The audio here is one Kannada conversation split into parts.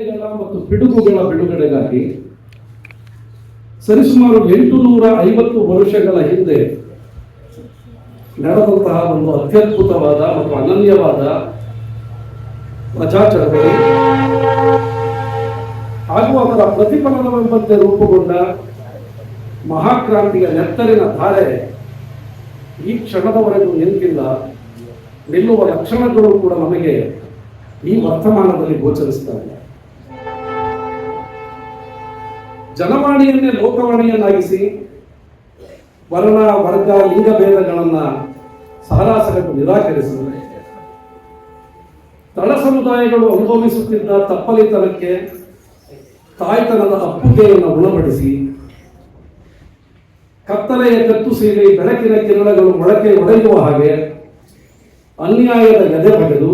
ಮತ್ತು ಪಿಡುಗುಗಳ ಬಿಡುಗಡೆಗಾಗಿ ಸರಿಸುಮಾರು ಎಂಟು ನೂರ ಐವತ್ತು ವರ್ಷಗಳ ಹಿಂದೆ ನಡೆದಂತಹ ಒಂದು ಅತ್ಯದ್ಭುತವಾದ ಮತ್ತು ಅನನ್ಯವಾದ ಪ್ರಜಾ ಹಾಗೂ ಅದರ ಪ್ರತಿಫಲನವೆಂಬಂತೆ ರೂಪುಗೊಂಡ ಮಹಾಕ್ರಾಂತಿಯ ನೆತ್ತರಿನ ಧಾರೆ ಈ ಕ್ಷಣದವರೆಗೂ ನಿಂತಿಲ್ಲ ನಿಲ್ಲುವ ಲಕ್ಷಣಗಳು ಕೂಡ ನಮಗೆ ಈ ವರ್ತಮಾನದಲ್ಲಿ ಗೋಚರಿಸ್ತವೆ ಜನವಾಣಿಯನ್ನೇ ಲೋಕವಾಣಿಯನ್ನಾಗಿಸಿ ವರ್ಣ, ವರ್ಗ, ಲಿಂಗ ಭೇದಗಳನ್ನ ಸಾರಾಸಗಟ್ಟು ನಿರಾಕರಿಸಿದರೆ ತಳ ಸಮುದಾಯಗಳು ಅನುಭವಿಸುತ್ತಿದ್ದ ತಪ್ಪಲಿತನಕ್ಕೆ ತಾಯ್ತನದ ಅಪ್ಪುಗೆಯನ್ನು ಗುಣಪಡಿಸಿ ಕತ್ತಲೆಯ ಕತ್ತು ಸೀರೆ ಬೆಳಕಿನ ಕಿರಣಗಳು ಮೊಳಕೆ ಒಡೆಯುವ ಹಾಗೆ ಅನ್ಯಾಯದ ಎದೆ ಬಗೆದು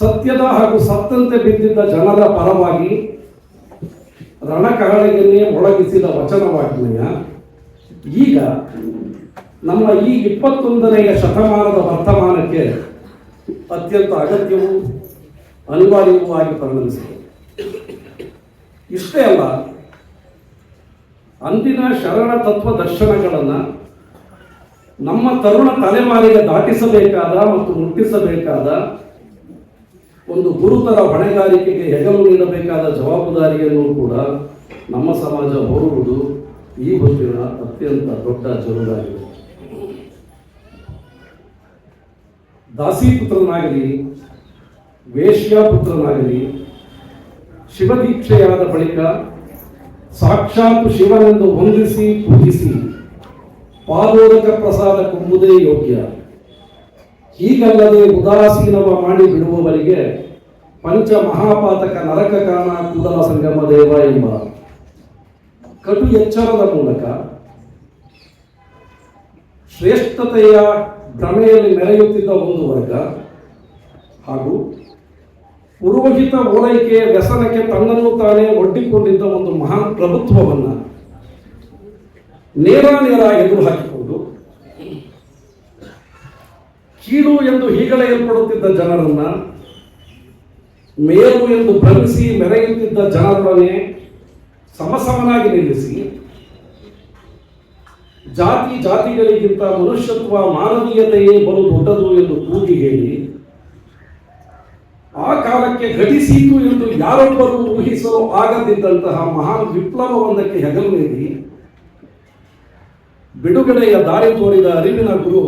ಸತ್ಯದ ಹಾಗೂ ಸತ್ತಂತೆ ಬಿದ್ದಿದ್ದ ಜನರ ಪರವಾಗಿ ರಣಕಹಳೆಯನ್ನೇ ಒಳಗಿಸಿದ ವಚನವಾಜ್ಞೆಯ ಈಗ ನಮ್ಮ ಈ ಇಪ್ಪತ್ತೊಂದನೆಯ ಶತಮಾನದ ವರ್ತಮಾನಕ್ಕೆ ಅತ್ಯಂತ ಅಗತ್ಯವೂ ಅನಿವಾರ್ಯವೂ ಆಗಿ ಪರಿಣಮಿಸಿದೆ. ಇಷ್ಟೇ ಅಲ್ಲ, ಅಂದಿನ ಶರಣ ತತ್ವ ದರ್ಶನಗಳನ್ನು ನಮ್ಮ ತರುಣ ತಲೆಮಾರಿಗೆ ದಾಟಿಸಬೇಕಾದ ಮತ್ತು ಮುಟ್ಟಿಸಬೇಕಾದ ಒಂದು ಗುರುತರ ಹೊಣೆಗಾರಿಕೆಗೆ ಹೆಗಲು ನೀಡಬೇಕಾದ ಜವಾಬ್ದಾರಿಯನ್ನು ಕೂಡ ನಮ್ಮ ಸಮಾಜ ಹೊರುವುದು ಈ ಹೊತ್ತಿನ ಅತ್ಯಂತ ದೊಡ್ಡ ಜರೂರಾಗಿ ದಾಸಿ ಪುತ್ರನಾಗಲಿ ಶಿವದೀಕ್ಷೆಯಾದ ಬಳಿಕ ಸಾಕ್ಷಾತ್ ಶಿವನೆಂದು ಹೊಂದಿಸಿ ಪೂಜಿಸಿ ಪಾದೋದಕ ಪ್ರಸಾದ ಕೊಡುವುದೇ ಯೋಗ್ಯ. ಹೀಗಲ್ಲದೆ ಉದಾಸೀನವ ಮಾಡಿ ಬಿಡುವವರಿಗೆ ಪಂಚ ಮಹಾಪಾತಕ ನರಕ ಕಾರಣ ಕೂದಲ ಸಂಗಮ ದೇವ ಎಂಬ ಕಟು ಎಚ್ಚರದ ಮೂಲಕ ಶ್ರೇಷ್ಠತೆಯ ಭ್ರಮೆಯಲ್ಲಿ ಮೆರೆಯುತ್ತಿದ್ದ ಒಂದು ವರ್ಗ ಹಾಗೂ ಪುರೋಹಿತ ಓಲೈಕೆ ವ್ಯಸನಕ್ಕೆ ತನ್ನನ್ನು ತಾನೇ ಒಡ್ಡಿಕೊಂಡಿದ್ದ ಒಂದು ಮಹಾನ್ ಪ್ರಭುತ್ವವನ್ನು ನೇರ ನೇರ ಎದುರು ಹಾಕಿಕೊಂಡು ಕೀಳು ಎಂದು ಹೀಗಳೆಯಲ್ಪಡುತ್ತಿದ್ದ ಜನರನ್ನ, ಮೇಲು ಎಂದು ಭ್ರಮಿಸಿ ಮೆರೆಯುತ್ತಿದ್ದ ಜನರೊಡನೆ ಸಮಸಮನಾಗಿ ನಿಲ್ಲಿಸಿ, ಜಾತಿ ಜಾತಿಗಳಿಗಿಂತ ಮನುಷ್ಯತ್ವ ಮಾನವೀಯತೆಯೇ ಬಲು ದೊಡ್ಡದು ಎಂದು ಕೂಗಿ ಹೇಳಿ, ಆ ಕಾಲಕ್ಕೆ ಘಟಿಸಿತು ಎಂದು ಯಾರೊಬ್ಬರು ಊಹಿಸಲು ಆಗದಿದ್ದಂತಹ ಮಹಾನ್ ವಿಪ್ಲವವೊಂದಕ್ಕೆ ಹೆಗಲು ನೀಡಿ, ಬಿಡುಗಡೆಯ ದಾರಿ ತೋರಿದ ಅರಿವಿನ ಗುರು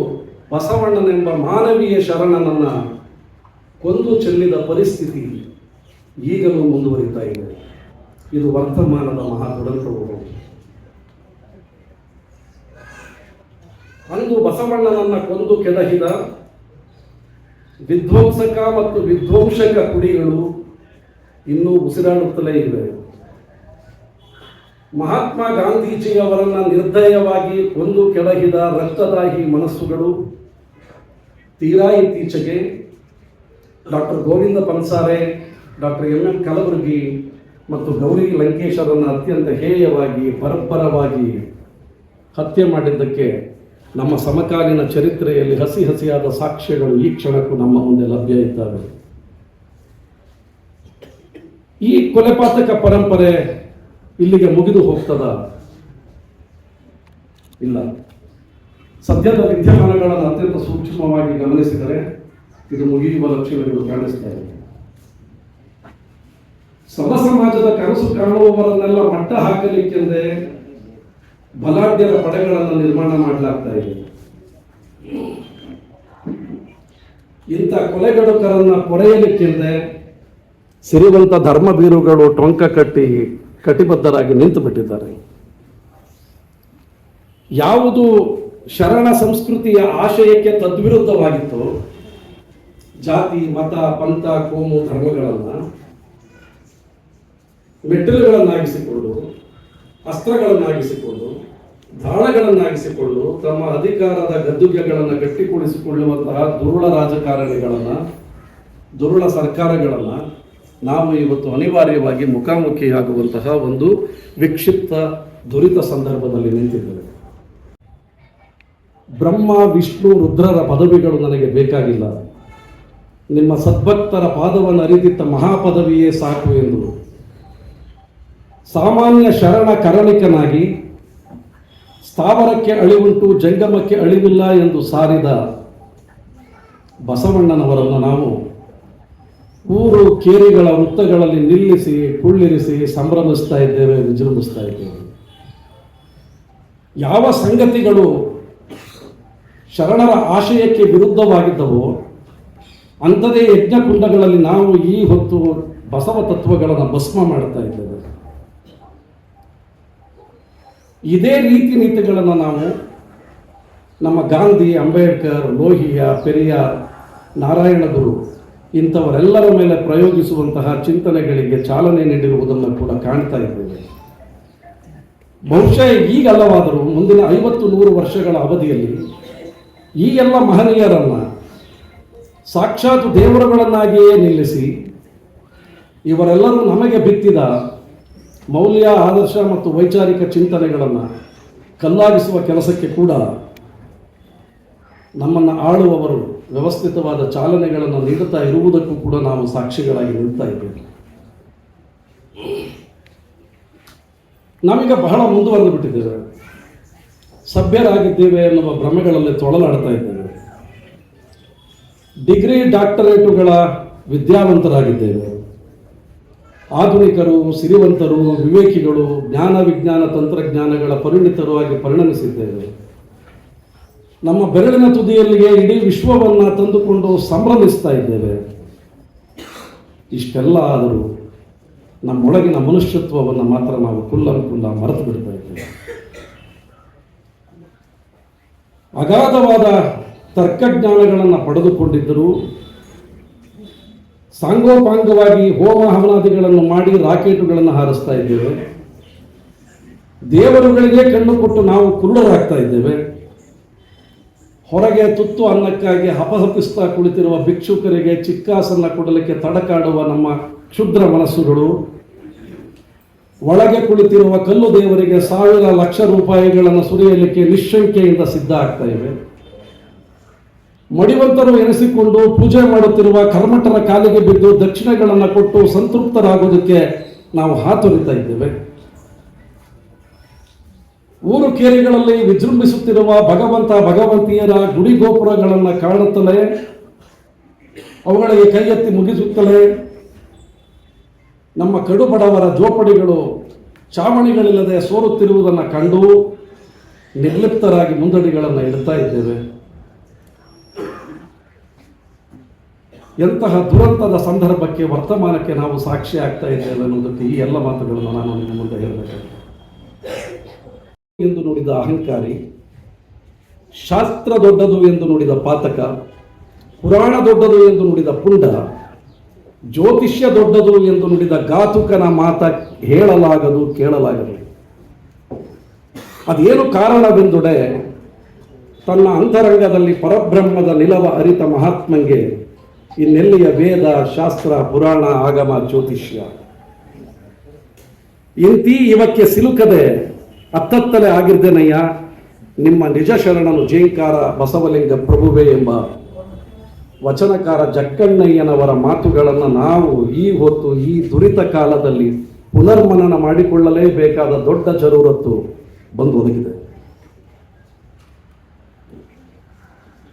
ಬಸವಣ್ಣನೆಂಬ ಮಾನವೀಯ ಶರಣನನ್ನ ಕೊಂದು ಚೆಲ್ಲಿದ ಪರಿಸ್ಥಿತಿ ಈಗಲೂ ಮುಂದುವರಿತಾ ಇದೆ. ಇದು ವರ್ತಮಾನದ ಮಹಾ ದುರಂತವು ಅಂದು ಬಸವಣ್ಣನನ್ನ ಕೊಂದು ಕೆಡಹಿದ ವಿಧ್ವಂಸಕ ಮತ್ತು ವಿಧ್ವಂಸಕ ಕುಡಿಗಳು ಇನ್ನೂ ಉಸಿರಾಡುತ್ತಲೇ ಇವೆ. ಮಹಾತ್ಮ ಗಾಂಧೀಜಿಯವರನ್ನ ನಿರ್ದಯವಾಗಿ ಕೊಂದು ಕೆಳಗಿದ ರಕ್ತದಾಹಿ ಮನಸ್ಸುಗಳು ತೀರಾ ಇತ್ತೀಚೆಗೆ doctor Govind Pansare, doctor M M Kalburgi ಮತ್ತು ಗೌರಿ ಲಂಕೇಶರನ್ನು ಅತ್ಯಂತ ಹೇಯವಾಗಿ ಪರಂಪರವಾಗಿ ಹತ್ಯೆ ಮಾಡಿದ್ದಕ್ಕೆ ನಮ್ಮ ಸಮಕಾಲೀನ ಚರಿತ್ರೆಯಲ್ಲಿ ಹಸಿ ಹಸಿಯಾದ ಸಾಕ್ಷ್ಯಗಳು ಈ ಕ್ಷಣಕ್ಕೂ ನಮ್ಮ ಮುಂದೆ ಲಭ್ಯ ಇದ್ದಾವೆ. ಈ ಕೊಲೆಪಾತಕ ಪರಂಪರೆ ಇಲ್ಲಿಗೆ ಮುಗಿದು ಹೋಗ್ತದ? ಇಲ್ಲ. ಸದ್ಯದ ವಿದ್ಯಮಾನಗಳನ್ನು ಅತ್ಯಂತ ಸೂಕ್ಷ್ಮವಾಗಿ ಗಮನಿಸಿದರೆ ಇದು ಮುಗಿಯುವ ಲಕ್ಷಣಗಳು ಕಾಣಿಸ್ತಾ ಇದೆ. ಸಮ ಸಮಾಜದ ಕನಸು ಕಾಣುವವರನ್ನೆಲ್ಲ ಮಟ್ಟ ಹಾಕಲಿಕ್ಕೆಂದೇ ಬಲಾಢ್ಯರ ಪಡೆಗಳನ್ನು ನಿರ್ಮಾಣ ಮಾಡಲಾಗ್ತಾ ಇದೆ. ಇಂಥ ಕೊಲೆಗಡುಕರನ್ನ ಕೊರೆಯಲಿಕ್ಕೆಂದೇ ಸಿರಿವಂತ ಧರ್ಮಬೀರುಗಳು ಟೊಂಕ ಕಟ್ಟಿ ಕಟಿಬದ್ಧರಾಗಿ ನಿಂತು ಬಿಟ್ಟಿದ್ದಾರೆ ಯಾವುದು ಶರಣ ಸಂಸ್ಕೃತಿಯ ಆಶಯಕ್ಕೆ ತದ್ವಿರುದ್ಧವಾಗಿತ್ತು. ಜಾತಿ, ಮತ, ಪಂಥ, ಕೋಮು, ಧರ್ಮಗಳನ್ನು ಮೆಟ್ಟಿಲುಗಳನ್ನಾಗಿಸಿಕೊಂಡು, ಅಸ್ತ್ರಗಳನ್ನಾಗಿಸಿಕೊಂಡು, ದಾಳಗಳನ್ನಾಗಿಸಿಕೊಂಡು ತಮ್ಮ ಅಧಿಕಾರದ ಗದ್ದುಗೆಗಳನ್ನು ಗಟ್ಟಿಗೊಳಿಸಿಕೊಳ್ಳುವಂತಹ ದುರುಳ ರಾಜಕಾರಣಿಗಳನ್ನು, ದುರುಳ ಸರ್ಕಾರಗಳನ್ನು ನಾವು ಇವತ್ತು ಅನಿವಾರ್ಯವಾಗಿ ಮುಖಾಮುಖಿಯಾಗುವಂತಹ ಒಂದು ವಿಕ್ಷಿಪ್ತ ದುರಿತ ಸಂದರ್ಭದಲ್ಲಿ ನಿಂತಿದ್ದೇವೆ. ಬ್ರಹ್ಮ, ವಿಷ್ಣು, ರುದ್ರರ ಪದವಿಗಳು ನನಗೆ ಬೇಕಾಗಿಲ್ಲ. ನಿಮ್ಮ ಸದ್ಭಕ್ತರ ಪಾದವನ್ನು ಅರಿತಿದ್ದ ಮಹಾಪದವಿಯೇ ಸಾಕು ಎಂದು ಸಾಮಾನ್ಯ ಶರಣ ಕರಣಿಕನಾಗಿ ಸ್ಥಾವರಕ್ಕೆ ಅಳಿವುಂಟು, ಜಂಗಮಕ್ಕೆ ಅಳಿವಿಲ್ಲ ಎಂದು ಸಾರಿದ ಬಸವಣ್ಣನವರನ್ನು ನಾವು ಊರು, ಕೇರಿಗಳ ವೃತ್ತಗಳಲ್ಲಿ ನಿಲ್ಲಿಸಿ, ಕುಳ್ಳಿರಿಸಿ ಸಂಭ್ರಮಿಸ್ತಾ ಇದ್ದೇವೆ ವಿಜೃಂಭಿಸ್ತಾ ಇದ್ದೇವೆ. ಯಾವ ಸಂಗತಿಗಳು ಶರಣರ ಆಶಯಕ್ಕೆ ವಿರುದ್ಧವಾಗಿದ್ದವು, ಅಂಥದೇ ಯಜ್ಞಕುಂಡಗಳಲ್ಲಿ ನಾವು ಈ ಹೊತ್ತು ಬಸವ ತತ್ವಗಳನ್ನು ಭಸ್ಮ ಮಾಡ್ತಾ ಇದ್ದೇವೆ. ಇದೇ ರೀತಿ ನೀತಿಗಳನ್ನು ನಾವು ನಮ್ಮ ಗಾಂಧಿ, ಅಂಬೇಡ್ಕರ್, ಲೋಹಿಯ ನಾರಾಯಣ ಗುರು ಇಂಥವರೆಲ್ಲರ ಮೇಲೆ ಪ್ರಯೋಗಿಸುವಂತಹ ಚಿಂತನೆಗಳಿಗೆ ಚಾಲನೆ ನೀಡಿರುವುದನ್ನು ಕೂಡ ಕಾಣ್ತಾ ಇದ್ದೇವೆ. ಬಹುಶಃ ಈಗಲ್ಲವಾದರೂ ಮುಂದಿನ ಐವತ್ತು ನೂರು ವರ್ಷಗಳ ಅವಧಿಯಲ್ಲಿ ಈ ಎಲ್ಲ ಮಹನೀಯರನ್ನು ಸಾಕ್ಷಾತ್ ದೇವರುಗಳನ್ನಾಗಿಯೇ ನಿಲ್ಲಿಸಿ, ಇವರೆಲ್ಲರೂ ನಮಗೆ ಬಿತ್ತಿದ ಮೌಲ್ಯ, ಆದರ್ಶ ಮತ್ತು ವೈಚಾರಿಕ ಚಿಂತನೆಗಳನ್ನು ಕಲ್ಲಾಗಿಸುವ ಕೆಲಸಕ್ಕೆ ಕೂಡ ನಮ್ಮನ್ನು ಆಳುವವರು ವ್ಯವಸ್ಥಿತವಾದ ಚಾಲನೆಗಳನ್ನು ನೀಡುತ್ತಾ ಇರುವುದಕ್ಕೂ ಕೂಡ ನಾವು ಸಾಕ್ಷಿಗಳಾಗಿ ನಿಲ್ತಾ ಇದ್ದೇವೆ. ನಮಗೆ ಬಹಳ ಮುಂದುವರೆದು ಬಿಟ್ಟಿದ್ದೇವೆ. ಸಭ್ಯರಾಗಿದ್ದೇವೆ ಎನ್ನುವ ಭ್ರಮೆಗಳಲ್ಲಿ ತೊಳಲಾಡ್ತಾ ಇದ್ದೇವೆ. ಡಿಗ್ರಿ ಡಾಕ್ಟರೇಟುಗಳ ವಿದ್ಯಾವಂತರಾಗಿದ್ದೇವೆ. ಆಧುನಿಕರು, ಸಿರಿವಂತರು, ವಿವೇಕಿಗಳು, ಜ್ಞಾನ ವಿಜ್ಞಾನ ತಂತ್ರಜ್ಞಾನಗಳ ಪರಿಣಿತರು ಆಗಿ ಪರಿಣಮಿಸಿದ್ದೇವೆ. ನಮ್ಮ ಬೆರಳಿನ ತುದಿಯಲ್ಲಿಗೆ ಇಡೀ ವಿಶ್ವವನ್ನು ತಂದುಕೊಂಡು ಸಂಭ್ರಮಿಸ್ತಾ ಇದ್ದೇವೆ. ಇಷ್ಟೆಲ್ಲ ಆದರೂ ನಮ್ಮೊಳಗಿನ ಮನುಷ್ಯತ್ವವನ್ನು ಮಾತ್ರ ನಾವು ಕುಲ್ಲಂಕುಲ್ಲ ಮರೆತು ಬಿಡ್ತಾ ಇದ್ದೇವೆ. ಅಗಾಧವಾದ ತರ್ಕಜ್ಞಾನಗಳನ್ನು ಪಡೆದುಕೊಂಡಿದ್ದರು ಸಾಂಗೋಪಾಂಗವಾಗಿ ಹೋಮ ಹವನಾದಿಗಳನ್ನು ಮಾಡಿ ರಾಕೆಟುಗಳನ್ನು ಹಾರಿಸ್ತಾ ಇದ್ದೇವೆ. ದೇವರುಗಳಿಗೆ ಕಣ್ಣು ಕೊಟ್ಟು ನಾವು ಕುರುಡರಾಗ್ತಾ ಇದ್ದೇವೆ. ಹೊರಗೆ ತುತ್ತು ಅನ್ನಕ್ಕಾಗಿ ಹಪಹಪಿಸ್ತಾ ಕುಳಿತಿರುವ ಭಿಕ್ಷುಕರಿಗೆ ಚಿಕ್ಕಾಸನ್ನ ಕೊಡಲಿಕ್ಕೆ ತಡಕಾಡುವ ನಮ್ಮ ಕ್ಷುದ್ರ ಮನಸ್ಸುಗಳು ಒಳಗೆ ಕುಳಿತಿರುವ ಕಲ್ಲು ದೇವರಿಗೆ ಸಾವಿರ ಲಕ್ಷ ರೂಪಾಯಿಗಳನ್ನು ಸುರಿಯಲಿಕ್ಕೆ ನಿಶ್ಶಂಕೆಯಿಂದ ಸಿದ್ಧ ಆಗ್ತಾ ಇವೆ. ಮಡಿವಂತರು ಎನಿಸಿಕೊಂಡು ಪೂಜೆ ಮಾಡುತ್ತಿರುವ ಕರ್ಮಠರ ಕಾಲಿಗೆ ಬಿದ್ದು ದಕ್ಷಿಣೆಗಳನ್ನು ಕೊಟ್ಟು ಸಂತೃಪ್ತರಾಗೋದಕ್ಕೆ ನಾವು ಹಾತೊರಿತಾ ಇದ್ದೇವೆ. ಊರು ಕೇರಿಗಳಲ್ಲಿ ವಿಜೃಂಭಿಸುತ್ತಿರುವ ಭಗವಂತ ಭಗವಂತಿಯರ ಗುಡಿ ಗೋಪುರಗಳನ್ನು ಕಾಣುತ್ತಲೇ, ಅವುಗಳಿಗೆ ಕೈ ಎತ್ತಿ ಮುಗಿಸುತ್ತಲೇ ನಮ್ಮ ಕಡುಬಡವರ ಜೋಪಡಿಗಳು ಚಾವಣಿಗಳಿಲ್ಲದೆ ಸೋರುತ್ತಿರುವುದನ್ನು ಕಂಡು ನಿರ್ಲಿಪ್ತರಾಗಿ ಮುಂದಡಿಗಳನ್ನು ಇಡ್ತಾ ಇದ್ದೇವೆ. ಎಂತಹ ದುರಂತದ ಸಂದರ್ಭಕ್ಕೆ ವರ್ತಮಾನಕ್ಕೆ ನಾವು ಸಾಕ್ಷಿ ಆಗ್ತಾ ಇದ್ದೇವೆ ಅನ್ನೋದಕ್ಕೆ ಈ ಎಲ್ಲ ಮಾತುಗಳನ್ನು ನಾನು ನಿಮ್ಮ ಮುಂದೆ ಹೇಳಬೇಕಾಗಿದೆ. ಎಂದು ನೋಡಿದ ಅಹಂಕಾರಿ, ಶಾಸ್ತ್ರ ದೊಡ್ಡದು ಎಂದು ನೋಡಿದ ಪಾತಕ, ಪುರಾಣ ದೊಡ್ಡದು ಎಂದು ನೋಡಿದ ಪುಂಡ ಜ್ಯೋತಿಷ್ಯ ದೊಡ್ಡದು ಎಂದು ನುಡಿದ ಘಾತುಕನ ಮಾತ ಹೇಳಲಾಗದು, ಕೇಳಲಾಗದು. ಅದೇನು ಕಾರಣವೆಂದುಡೆ ತನ್ನ ಅಂತರಂಗದಲ್ಲಿ ಪರಬ್ರಹ್ಮದ ನಿಲವ ಅರಿತ ಮಹಾತ್ಮಂಗೆ ಇನ್ನೆಲ್ಲಿಯ ವೇದ, ಶಾಸ್ತ್ರ, ಪುರಾಣ, ಆಗಮ, ಜ್ಯೋತಿಷ್ಯ? ಇಂತಿ ಇವಕ್ಕೆ ಸಿಲುಕದೆ ಅತ್ತತ್ತಲೆ ಆಗಿರ್ದೇನಯ್ಯ, ನಿಮ್ಮ ನಿಜ ಶರಣನು ಜೇಂಕಾರ ಬಸವಲಿಂಗ ಪ್ರಭುವೆ ಎಂಬ ವಚನಕಾರ ಜಕ್ಕಣ್ಣಯ್ಯನವರ ಮಾತುಗಳನ್ನು ನಾವು ಈ ಹೊತ್ತು, ಈ ದುರಿತ ಕಾಲದಲ್ಲಿ ಪುನರ್ಮನನ ಮಾಡಿಕೊಳ್ಳಲೇಬೇಕಾದ ದೊಡ್ಡ ಜರೂರತ್ತು ಬಂದು ಒದಗಿದೆ.